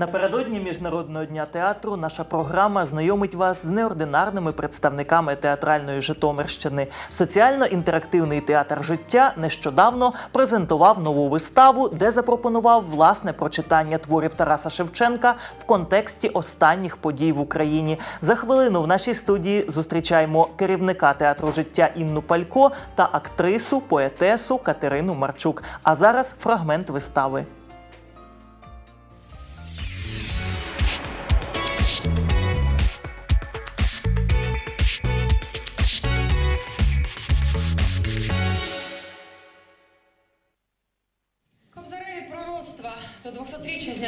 Напередодні Міжнародного дня театру наша програма знайомить вас з неординарними представниками театральної Житомирщини. Соціально-інтерактивний театр життя нещодавно презентував нову виставу, де запропонував власне прочитання творів Тараса Шевченка в контексті останніх подій в Україні. За хвилину в нашій студії зустрічаємо керівника театру життя Інну Палько та актрису, поетесу Катерину Марчук. А зараз фрагмент вистави.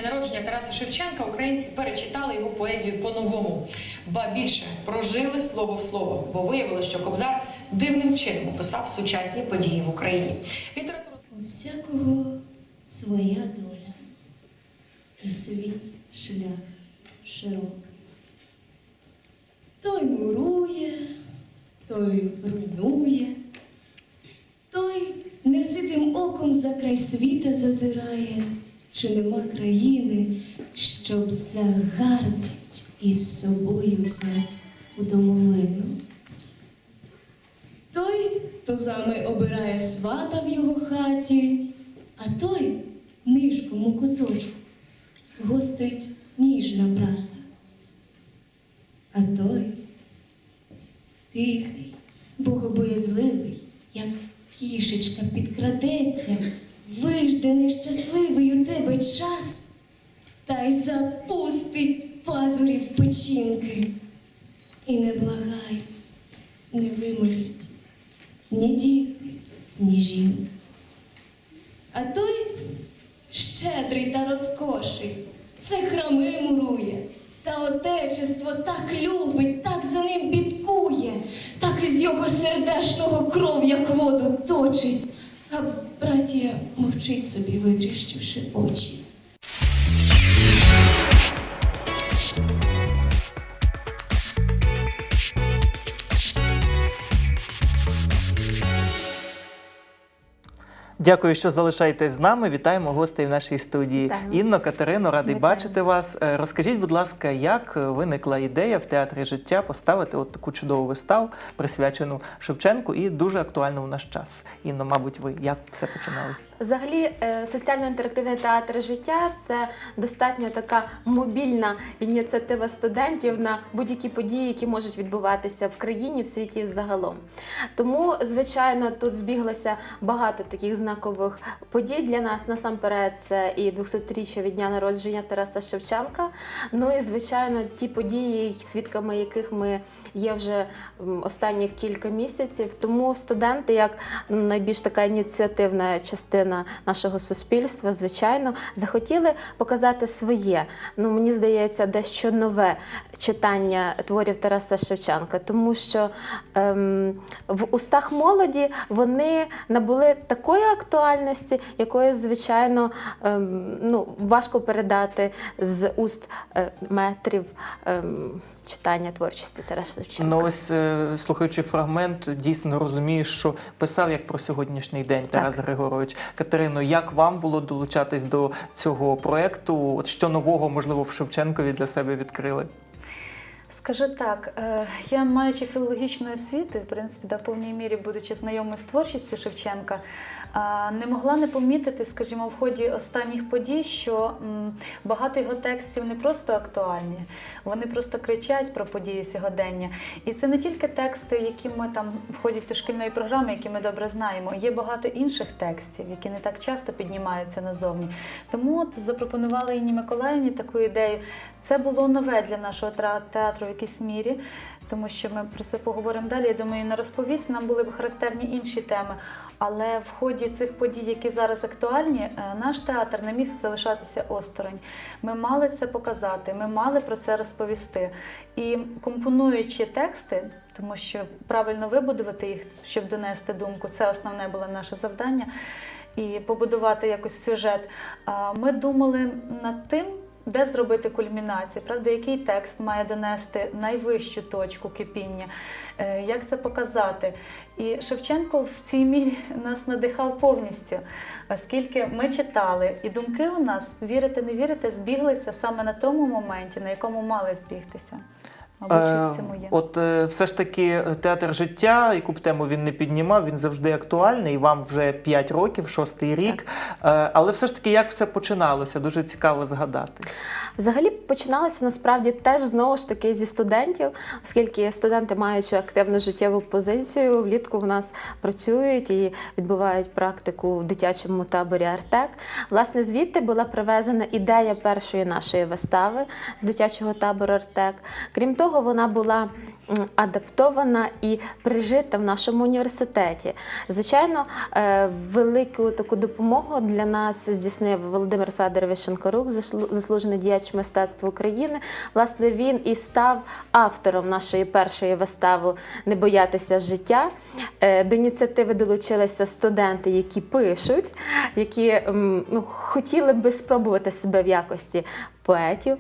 Народження Тараса Шевченка українці перечитали його поезію по-новому. Ба більше прожили слово в слово, бо виявилося, що Кобзар дивним чином описав сучасні події в Україні. Література У всякого своя доля і свій шлях широкий. Той мурує, той руйнує, той неситим оком за край світа зазирає, чи нема країни, щоб загарбить із собою взять у домовину. Той тузами обирає свата в його хаті, а той нишком у куточку гострить ніж на брата. А той тихий, богобоязливий, як кішечка підкрадеться, вижде нещасливий у тебе час, та й запустить пазурі в печінки. І не благай, не вимолять ні діти, ні жінка. А той щедрий та розкоший, все храми мурує, та отечество так любить, так за братія мовчить собі, витріщивши очі. Дякую, що залишаєтесь з нами. Вітаємо гостей в нашій студії. Вітаємо. Інно, Катерино, радий Вітаємо. бачити вас. Е, Розкажіть, будь ласка, як виникла ідея в театрі життя поставити от таку чудову виставу, присвячену Шевченку і дуже актуальну в наш час. Інно, мабуть, ви як все починалось? Взагалі, е, соціально-інтерактивний театр життя це достатньо така мобільна ініціатива студентів на будь-які події, які можуть відбуватися в країні, в світі взагалом. Тому, звичайно, тут збіглося багато таких знакових подій для нас. Насамперед, це і 200-річчя від дня народження Тараса Шевченка. Ну і звичайно, ті події, свідками яких ми є вже останніх кілька місяців. Тому студенти, як найбільш така ініціативна частина нашого суспільства, звичайно, захотіли показати своє. Ну мені здається, дещо нове читання творів Тараса Шевченка, тому що ем, в устах молоді вони набули такої актуальності, якої, звичайно, ем, ну, важко передати з уст е, метрів. Ем, Читання творчості Тараса Шевченка. Ну ось е, слухаючи фрагмент, дійсно розумієш, що писав як про сьогоднішній день Тарас Григорович. Катерино, як вам було долучатись до цього проекту? От що нового, можливо, в Шевченкові для себе відкрили? Скажу так, е, я маючи філологічну освіту, в принципі, да, повній мірі будучи знайомою з творчістю Шевченка, не могла не помітити, скажімо, в ході останніх подій, що багато його текстів не просто актуальні, вони просто кричать про події сьогодення. І це не тільки тексти, які ми там входять до шкільної програми, які ми добре знаємо. Є багато інших текстів, які не так часто піднімаються назовні. Тому от запропонували Інні Миколаївні таку ідею. Це було нове для нашого театру в якійсь мірі, тому що ми про це поговоримо далі. Я думаю, не розповість. Нам були б характерні інші теми. Але в ході цих подій, які зараз актуальні, е, наш театр не міг залишатися осторонь. Ми мали це показати, ми мали про це розповісти. І компонуючи тексти, тому що правильно вибудувати їх, щоб донести думку, це основне було наше завдання. І побудувати якось сюжет. Ми думали над тим, де зробити кульмінацію, правда, який текст має донести найвищу точку кипіння, е, як це показати. І Шевченко в цій мірі нас надихав повністю, оскільки ми читали, і думки у нас, вірити, не вірити, збіглися саме на тому моменті, на якому мали збігтися. Мабуть, щось в цьому є. Е, От е, все ж таки е, театр життя, яку б тему він не піднімав, він завжди актуальний. Вам вже 5 років, шостий рік. Е, Але все ж таки, як все починалося, дуже цікаво згадати. Взагалі починалося насправді теж знову ж таки зі студентів, оскільки студенти, маючи активну життєву позицію, влітку в нас працюють і відбувають практику в дитячому таборі Артек. Власне, звідти була привезена ідея першої нашої вистави з дитячого табору Артек. Крім того, вона була адаптована і прижита в нашому університеті. Звичайно, е, велику таку допомогу для нас здійснив Володимир Федорович Шенкарук, зашлу- заслужений діяч мистецтва України. Власне, він і став автором нашої першої вистави Не боятися життя. Е, До ініціативи долучилися студенти, які пишуть, які ну, хотіли би спробувати себе в якості поетів.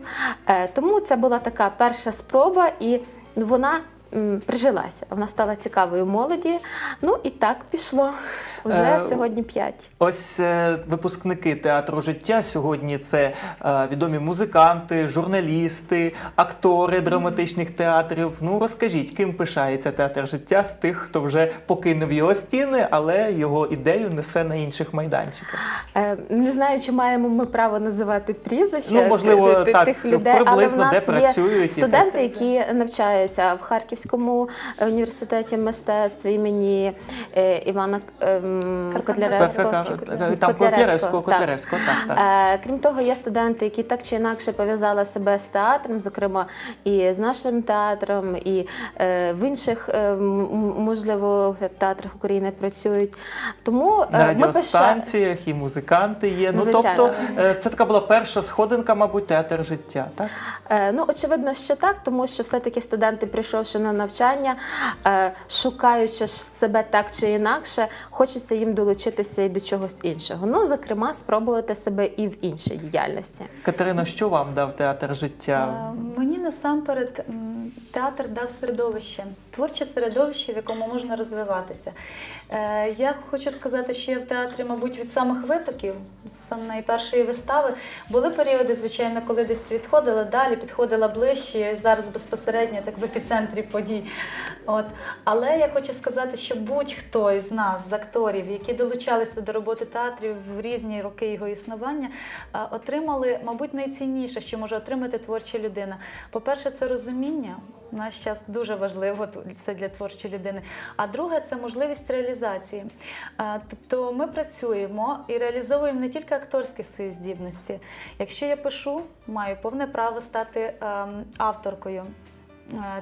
Е, Тому це була така перша спроба, і вона прижилася. Вона стала цікавою молоді. Ну і так пішло. Вже Е, сьогодні п'ять. Ось е, випускники театру життя сьогодні це е, відомі музиканти, журналісти, актори драматичних театрів. Ну розкажіть, ким пишається театр життя з тих, хто вже покинув його стіни, але його ідею несе на інших майданчиках. Е, Не знаю, чи маємо ми право називати прізвища Ну, можливо, ти- ти- так, тих людей, але в приблизно, де є працюють студенти, так. які навчаються в Харківському університеті мистецтв імені Івана ем, Котляревського. Котляревського, там Котляревського, так. Котляревського, так, так. Е, Крім того, є студенти, які так чи інакше пов'язали себе з театром, зокрема і з нашим театром, і е, в інших, е, можливо, театрах України працюють. Тому е, На пише... радіостанціях і музиканти є. Ну Звичайно. тобто, е, це така була перша сходинка, мабуть, театр життя, так? Е, Ну, очевидно, що так, тому що все-таки студенти, прийшовши на навчання, е, шукаючи себе так чи інакше, хочеться їм долучитися і до чогось іншого. Ну, зокрема, спробувати себе і в іншій діяльності. Катерино, що вам дав театр життя? Е, Мені насамперед театр дав середовище, творче середовище, в якому можна розвиватися. Е, Я хочу сказати, що я в театрі, мабуть, від самих витоків, з самої першої вистави, були періоди, звичайно, коли десь відходила далі, підходила ближче, зараз безпосередньо так в епіцентрі подій. От. Але я хочу сказати, що будь-хто із нас, з акторів, які долучалися до роботи театрів в різні роки його існування, е, отримали, мабуть, найцінніше, що може отримати творча людина. По-перше, це розуміння. Наш час дуже важливо це для творчої людини. А друге це можливість реалізації. Е, Тобто ми працюємо і реалізовуємо не тільки акторські свої здібності. Якщо я пишу, маю повне право стати ем, авторкою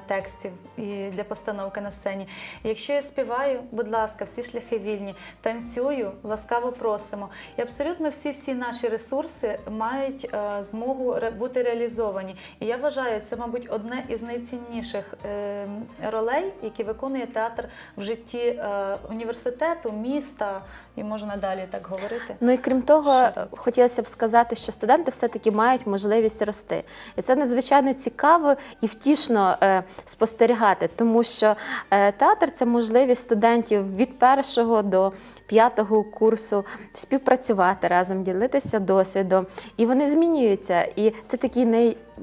текстів і для постановки на сцені. Якщо я співаю, будь ласка, всі шляхи вільні, танцюю, ласкаво просимо. І абсолютно всі всі наші ресурси мають е, змогу бути реалізовані. І я вважаю, це, мабуть, одне із найцінніших е, ролей, які виконує театр в житті е, університету, міста, і можна далі так говорити. Ну і крім того, е, хотілося б сказати, що студенти все-таки мають можливість рости. І це надзвичайно цікаво і втішно е, спостерігати, тому що е, театр це можливість студентів від першого до п'ятого курсу співпрацювати разом, ділитися досвідом. І вони змінюються. І це такий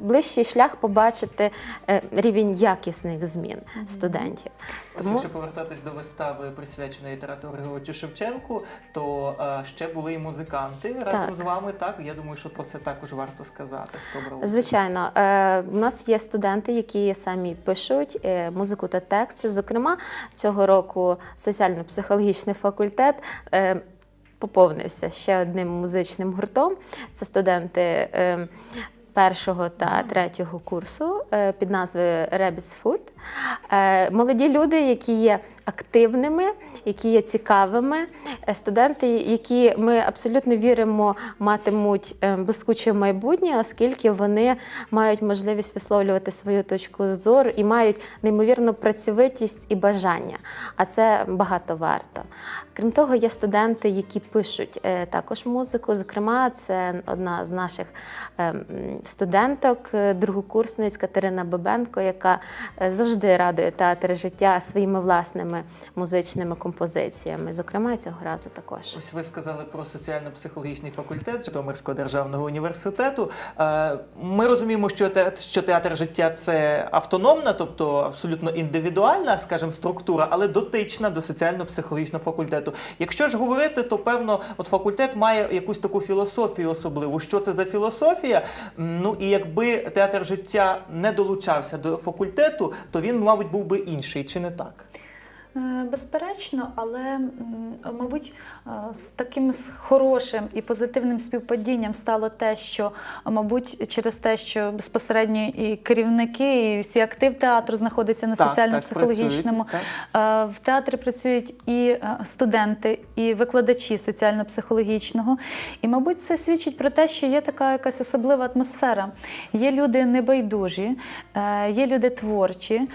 найближчий шлях побачити е, рівень якісних змін студентів. Ось Тому- якщо повертатись до вистави, присвяченої Тарасу Григоровичу Шевченку, то е, ще були і музиканти разом Так. з вами. Так, я думаю, що про це також варто сказати. Хто. Звичайно, е, у нас є студенти, які самі пишуть е, музику та тексти. Зокрема, цього року соціально-психологічний факультет. е, Поповнився ще одним музичним гуртом. Це студенти першого та третього курсу е, під назвою Rebis Food. Е, Молоді люди, які є активними, які є цікавими. Е, Студенти, які ми абсолютно віримо, матимуть е, блискуче майбутнє, оскільки вони мають можливість висловлювати свою точку зору і мають неймовірну працьовитість і бажання. А це багато варто. Крім того, є студенти, які пишуть е, також музику. Зокрема, це одна з наших студенток, другокурсниць Катерина Бабенко, яка завжди радує театр життя своїми власними музичними композиціями. Зокрема, цього разу також. Ось ви сказали про соціально-психологічний факультет Житомирського державного університету. Е, Ми розуміємо, що те- що театр життя це автономна, тобто абсолютно індивідуальна, скажімо, структура, але дотична до соціально-психологічного факультету. Якщо ж говорити, то певно, от факультет має якусь таку філософію особливу. Що це за філософія? Ну і якби театр життя не долучався до факультету, то він, мабуть, був би інший, чи не так? Е, Безперечно, але, мабуть, е, з таким хорошим і позитивним співпадінням стало те, що, мабуть, через те, що безпосередньо і керівники, і всі актив театру знаходяться на соціально-психологічному. Е, В театрі працюють і студенти, і викладачі соціально-психологічного. І, мабуть, це свідчить про те, що є така якась особлива атмосфера. Є люди небайдужі, є люди творчі,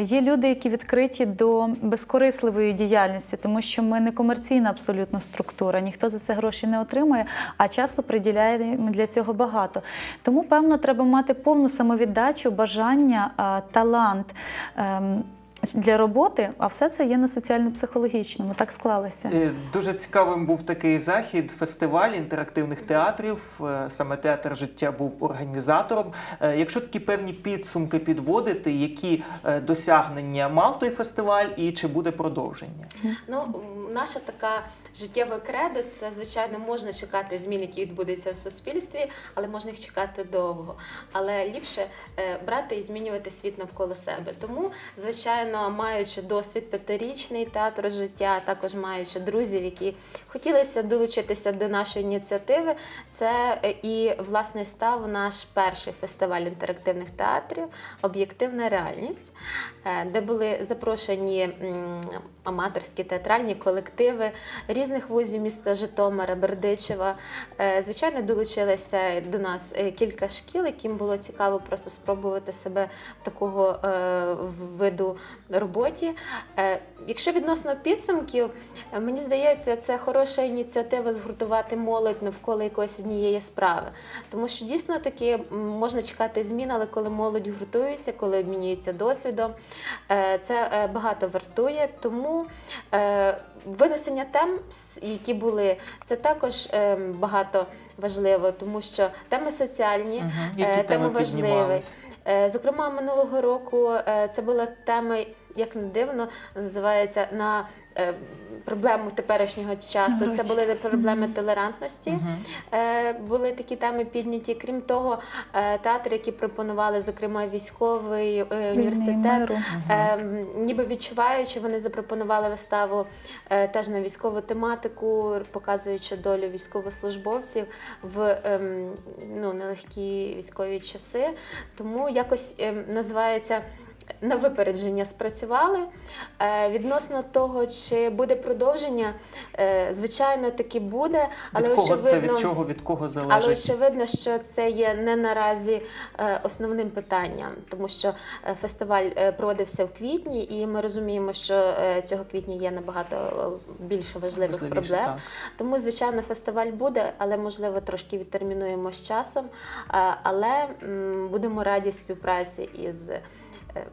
є люди, які відкриті до безкорисливої діяльності, тому що ми не комерційна абсолютно структура, ніхто за це гроші не отримує, а часу приділяємо для цього багато. Тому, певно, треба мати повну самовіддачу, бажання, талант. Для роботи, а все це є на соціально-психологічному. Так склалося. Е, Дуже цікавим був такий захід, фестиваль інтерактивних театрів. Е, Саме театр життя був організатором. Е, Якщо такі певні підсумки підводити, які досягнення мав той фестиваль, і чи буде продовження? Ну, наша така життєва кредо це, звичайно, можна чекати змін, які відбудуться в суспільстві, але можна їх чекати довго. Але ліпше е, брати і змінювати світ навколо себе. Тому, звичайно, маючи досвід п'ятирічний театру життя, також маючи друзів, які хотілося долучитися до нашої ініціативи, це е, і власне став наш перший фестиваль інтерактивних театрів Об'єктивна реальність, е, де були запрошені аматорські театральні колективи різних вузів міста Житомира, Бердичева. Е, Звичайно, долучилися до нас е, кілька шкіл, яким було цікаво просто спробувати себе в такого е, виду роботі. Якщо відносно підсумків, мені здається, це хороша ініціатива згуртувати молодь навколо якоїсь однієї справи. Тому що дійсно таки можна чекати змін, але коли молодь гуртується, коли обмінюється досвідом, це багато вартує. Тому винесення тем, які були, це також е, багато важливо, тому що теми соціальні, угу. Які теми теми важливі. Е, Зокрема, минулого року е, це була тема, як не дивно, називається на е, проблему теперішнього часу. Це були проблеми толерантності. Е, Були такі теми підняті. Крім того, е, театри, які пропонували, зокрема, військовий е, університет. Е, ніби відчуваючи, вони запропонували виставу е, теж на військову тематику, показуючи долю військовослужбовців в ем, ну, нелегкі військові часи. Тому якось ем, називається. На випередження спрацювали. Е, відносно того, чи буде продовження, е, звичайно, таки буде, але від кого це від чого від кого але очевидно, що це є не наразі е, основним питанням, тому що фестиваль проводився в квітні, і ми розуміємо, що цього квітня є набагато більше важливих Важливіше, проблем. так. Тому, звичайно, фестиваль буде, але можливо трошки відтермінуємо з часом. Але будемо раді співпраці із. Е,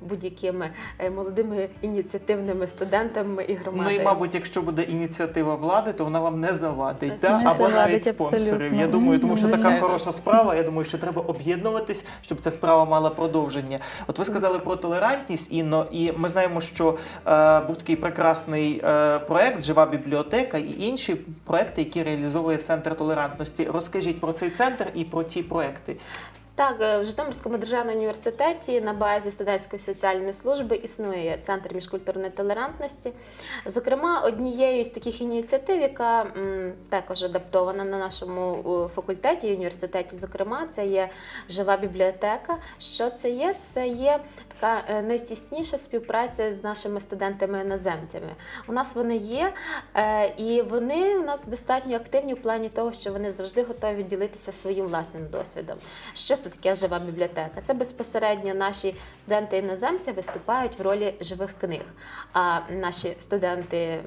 Будь-якими е, молодими ініціативними студентами і Ну і мабуть, якщо буде ініціатива влади, то вона вам не завадить, та? або навіть спонсорів. абсолютно. Я думаю, тому що така хороша справа. Я думаю, що треба об'єднуватись, щоб ця справа мала продовження. От ви сказали про толерантність, Інно, і ми знаємо, що е, був такий прекрасний е, проект Жива бібліотека і інші проекти, які реалізовує центр толерантності. Розкажіть про цей центр і про ті проекти. Так, е, в Житомирському державному університеті на базі студентської соціальної служби існує центр міжкультурної толерантності. Зокрема, однією з таких ініціатив, яка м, також адаптована на нашому факультеті і університеті, зокрема, це є жива бібліотека. Що це є? Це є така е, найтісніша співпраця з нашими студентами-іноземцями. У нас вони є, е, і вони у нас достатньо активні в плані того, що вони завжди готові ділитися своїм власним досвідом. Що це таке жива бібліотека? Це безпосередньо наші студенти-іноземці виступають в ролі живих книг. А наші студенти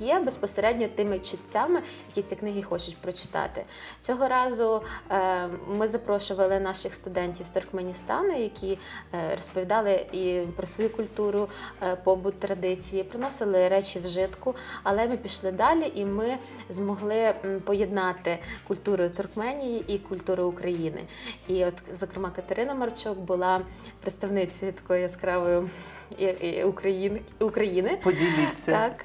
є безпосередньо тими читцями, які ці книги хочуть прочитати. Цього разу е, ми запрошували наших студентів з Туркменістану, які е, розповідали і про свою культуру, е, побут, традиції, приносили речі вжитку. Але ми пішли далі, і ми змогли поєднати культуру Туркменії і культуру України. І от, зокрема, Катерина Марчук була представницею такої яскравої і України. України. Поділіться Так.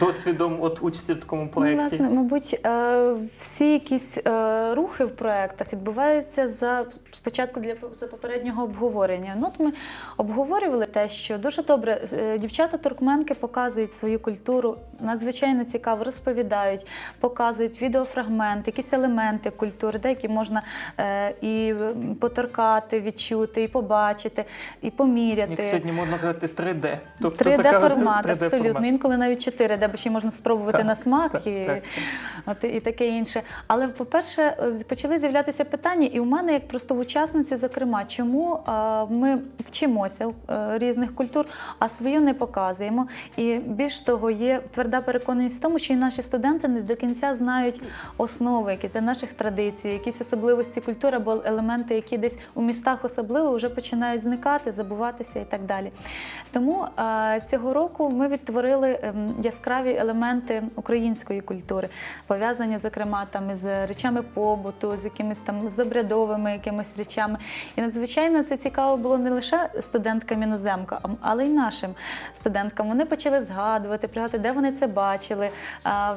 Досвідом от участі в такому Ну, проєкті. власне, мабуть, е, всі якісь е, рухи в проєктах відбуваються за спочатку для за попереднього обговорення. Ну, от ми обговорювали те, що дуже добре е, дівчата-туркменки показують свою культуру, надзвичайно цікаво розповідають, показують відеофрагменти, якісь елементи культури, де які можна і поторкати, відчути, і побачити, і поміряти. Як сьогодні можна казати 3D. Тобто 3D-формат, 3D абсолютно. Інколи навіть 4D, бо ще можна спробувати Так, на смак так, і, так. От, і таке інше. Але, по-перше, почали з'являтися питання, і у мене, як просто в учасниці, зокрема, чому ми вчимося е, різних культур, а свою не показуємо. І більш того, є тверда переконаність в тому, що і наші студенти не до кінця знають основи якісь наших традицій, якісь особливості культури або елементи, які десь у містах особливо вже починають зникати, забуватися і так далі. Тому цього року ми відтворили ем, яскраві елементи української культури, пов'язані, зокрема, там із речами побуту, з якимись там з обрядовими якимись речами. І надзвичайно це цікаво було не лише студенткам іноземкам, але й нашим студенткам. Вони почали згадувати, пригадувати, де вони це бачили,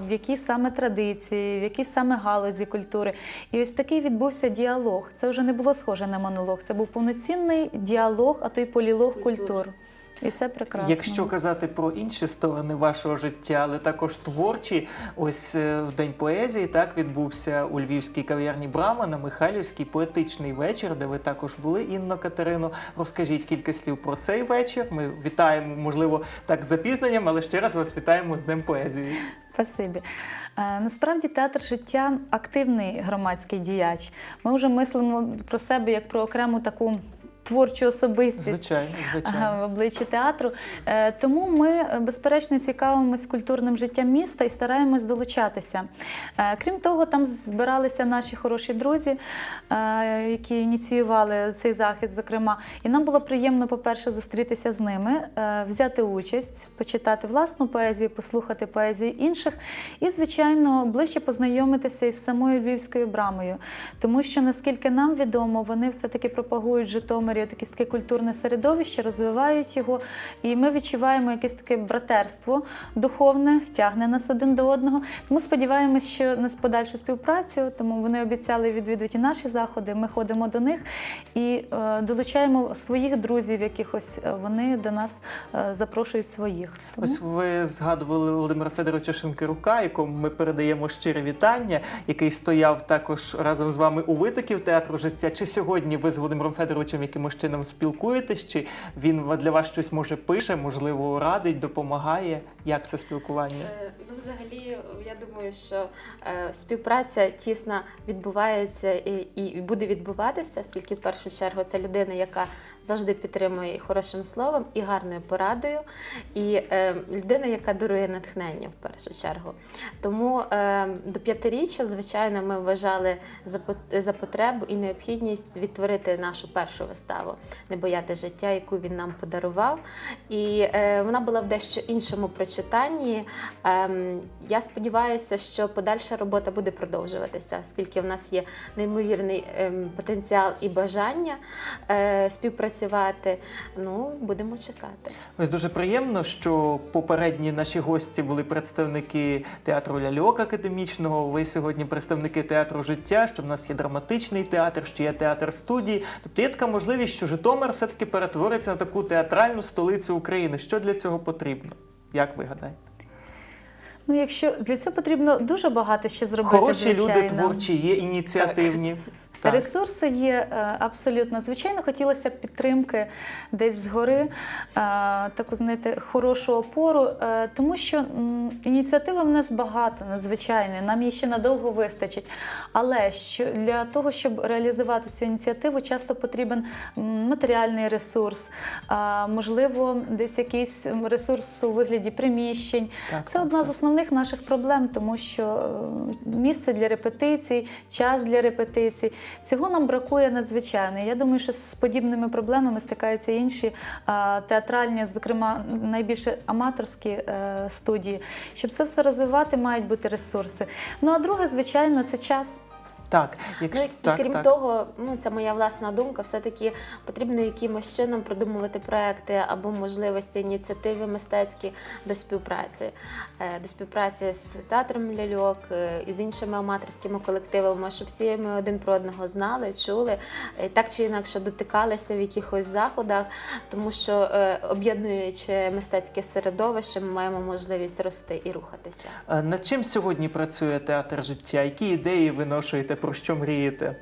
в якій саме традиції, в якій саме галузі культури. І ось такий відбувся діалог. Це вже не було схоже на монолог. Це був повноцінний діалог, а то й полілог Культур. І це прекрасно. Якщо казати про інші сторони вашого життя, але також творчі, ось е, в День поезії так відбувся у львівській кав'ярні Брама на Михайлівський поетичний вечір, де ви також були. Інно Катерино, розкажіть кілька слів про цей вечір. Ми вітаємо, можливо, так з запізненням, але ще раз вас вітаємо з Днем поезії. Спасибі. Е, Насправді театр життя активний громадський діяч. Ми вже мислимо про себе як про окрему таку творчу особистість. Звичайно, звичайно. В обличчі театру. Е, Тому ми, безперечно, цікавимось культурним життям міста і стараємось долучатися. Е, Крім того, там збиралися наші хороші друзі, е, які ініціювали цей захід, зокрема. І нам було приємно, по-перше, зустрітися з ними, взяти участь, почитати власну поезію, послухати поезії інших і, звичайно, ближче познайомитися із самою львівською брамою. Тому що, наскільки нам відомо, вони все-таки пропагують в Житомирі таке таке культурне середовище, розвивають його. І ми відчуваємо якесь таке братерство духовне, тягне нас один до одного. Тому сподіваємось, що на подальшу співпрацю, тому вони обіцяли відвідувати наші заходи. Ми ходимо до них і е, долучаємо своїх друзів, якихось е, вони до нас е, запрошують своїх. Тому... Ось ви згадували Володимира Федоровича Шинкарука, якому ми передаємо щире вітання, який стояв також разом з вами у витоків театру життя. Чи сьогодні ви з Володимиром Федоровичем якимось чином спілкуєтесь? Чи він для вас щось може пише, можливо, радить, допомагає? Як це спілкування? Е, Ну, взагалі, я думаю, що е, співпраця тісна відбувається і, буде відбуватися, оскільки в першу чергу це людина, яка завжди підтримує хорошим словом, і гарною порадою, і е, людина, яка дарує натхнення в першу чергу. Тому до п'ятиріччя, звичайно, ми вважали за потребу і необхідність відтворити нашу першу виставу. Виставу Не бояти життя, яку він нам подарував. І е, вона була в дещо іншому прочитанні. Ем, я сподіваюся, що подальша робота буде продовжуватися, оскільки в нас є неймовірний ем, потенціал і бажання е, співпрацювати. Ну, будемо чекати. Ось дуже приємно, що попередні наші гості були представники театру ляльок академічного. Ви сьогодні представники театру життя, що в нас є драматичний театр, що є театр студії. Тобто є така можливість, що Житомир все-таки перетвориться на таку театральну столицю України. Що для цього потрібно? Як ви гадаєте? Ну, якщо для цього потрібно дуже багато ще зробити. Хороші люди творчі, є ініціативні. Так. Ресурси є е, абсолютно. Звичайно, хотілося б підтримки десь згори, е, таку знаєте, хорошу опору, е, тому що м, ініціативи в нас багато, надзвичайно. Нам її ще надовго вистачить. Але що для того, щоб реалізувати цю ініціативу, часто потрібен матеріальний ресурс, можливо, десь якийсь ресурс у вигляді приміщень. Так, Це так, одна з основних наших проблем, тому що місце для репетицій, час для репетицій. Цього нам бракує надзвичайно. Я думаю, що з подібними проблемами стикаються інші театральні, зокрема найбільше аматорські е, студії. Щоб це все розвивати, мають бути ресурси. Ну а друге, звичайно, це час. Так, якщо Ну, і так, крім так. того, ну це моя власна думка. Все-таки потрібно якимось чином продумувати проекти або можливості ініціативи мистецькі до співпраці, Е, до співпраці з театром ляльок е, і з іншими аматорськими колективами, щоб всі ми один про одного знали, чули, е, так чи інакше дотикалися в якихось заходах, тому що об'єднуючи мистецьке середовище, ми маємо можливість рости і рухатися. Над чим сьогодні працює театр життя? Які ідеї виношуєте, про що мрієте?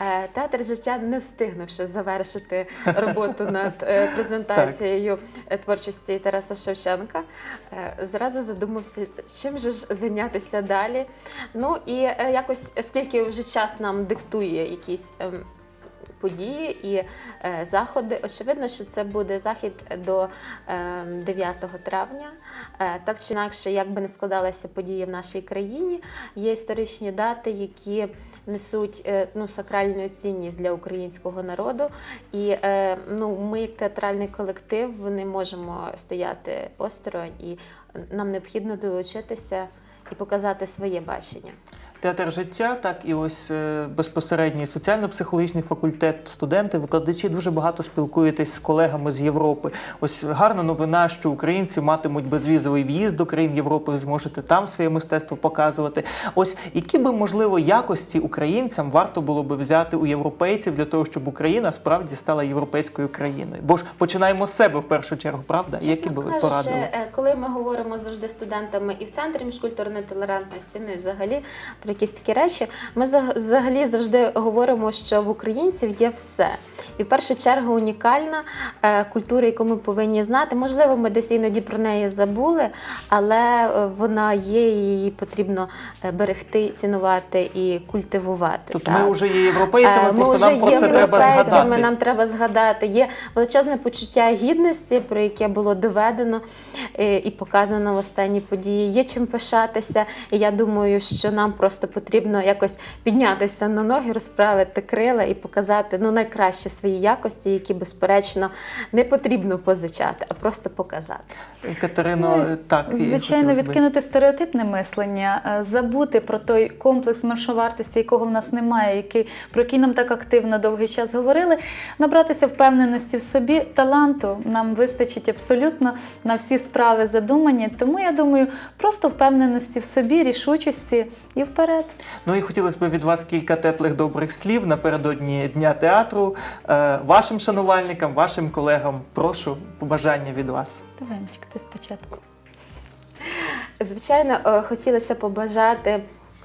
Е, Театр життя не встигнувши завершити роботу над е, презентацією е, творчості Тараса Шевченка, зразу задумався, чим же ж зайнятися далі. Ну і якось, оскільки вже час нам диктує якісь. Події і е, заходи. Очевидно, що це буде захід до е, 9 травня. Е, так чи інакше, як би не складалися події в нашій країні, є історичні дати, які несуть е, ну, сакральну цінність для українського народу. І е, ну, ми, як театральний колектив, не можемо стояти осторонь, і нам необхідно долучитися і показати своє бачення. Театр життя, так і ось е, безпосередній соціально-психологічний факультет, студенти, викладачі дуже багато спілкуєтесь з колегами з Європи. Ось гарна новина, що українці матимуть безвізовий в'їзд до країн Європи, ви зможете там своє мистецтво показувати. Ось які би можливо якості українцям варто було би взяти у європейців для того, щоб Україна справді стала європейською країною. Бо ж починаємо з себе в першу чергу, правда? які би ви порадили? е, коли ми говоримо завжди з студентами і в центрі міжкультурної толерантності, ну і взагалі про якісь такі речі, ми взагалі завжди говоримо, що в українців є все. І в першу чергу унікальна е, культура, яку ми повинні знати. Можливо, ми десь іноді про неї забули, але е, вона є, і її потрібно е, берегти, цінувати і культивувати. Тобто так. ми вже є європейцями, Е, просто нам про це треба згадати. Нам треба згадати. Є величезне почуття гідності, про яке було доведено і показано в останній події. Є чим пишатися. І я думаю, що нам просто потрібно якось піднятися на ноги, розправити крила і показати ну найкращі свої якості, які безперечно не потрібно позичати, а просто показати. Катерино, Ну, так Звичайно, відкинути стереотипне мислення, е, забути про той комплекс меншовартості, якого в нас немає, який, про який нам так активно довгий час говорили, набратися впевненості в собі, таланту нам вистачить абсолютно на всі справи задумані. Тому я думаю, просто впевненості в собі, рішучості і вперед. Ну і хотілося б від вас кілька теплих добрих слів напередодні Дня театру. Е, вашим шанувальникам, вашим колегам, прошу побажання від вас. Давай, ти спочатку. Звичайно, е, хотілося побажати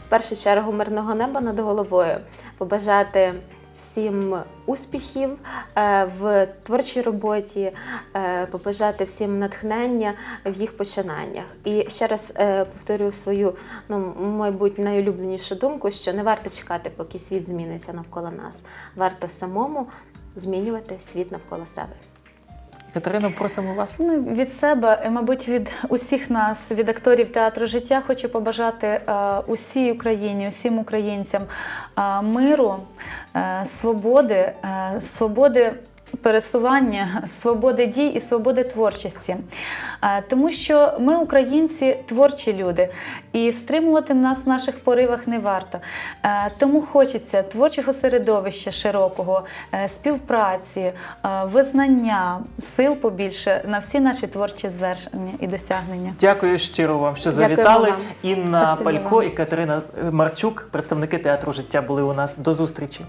в першу чергу мирного неба над головою, побажати всім успіхів е, в творчій роботі, е, побажати всім натхнення в їх починаннях. І ще раз повторюю повторю свою, ну, мабуть, найулюбленішу думку, що не варто чекати, поки світ зміниться навколо нас. Варто самому змінювати світ навколо себе. Катерина, просимо вас. Ну, від себе, і мабуть, від усіх нас, від акторів театру життя, хочу побажати е, усій Україні, усім українцям е, миру, е, свободи, е, свободи. Пересування, свободи дій і свободи творчості, Е, тому що ми, українці, творчі люди, і стримувати нас в наших поривах не варто. Е, Тому хочеться творчого середовища широкого, е, співпраці, визнання, сил побільше на всі наші творчі звершення і досягнення. Дякую щиро вам, що завітали. вам. Інна Спасибо Палько вам. і Катерина Марчук, представники театру життя, були у нас. До зустрічі.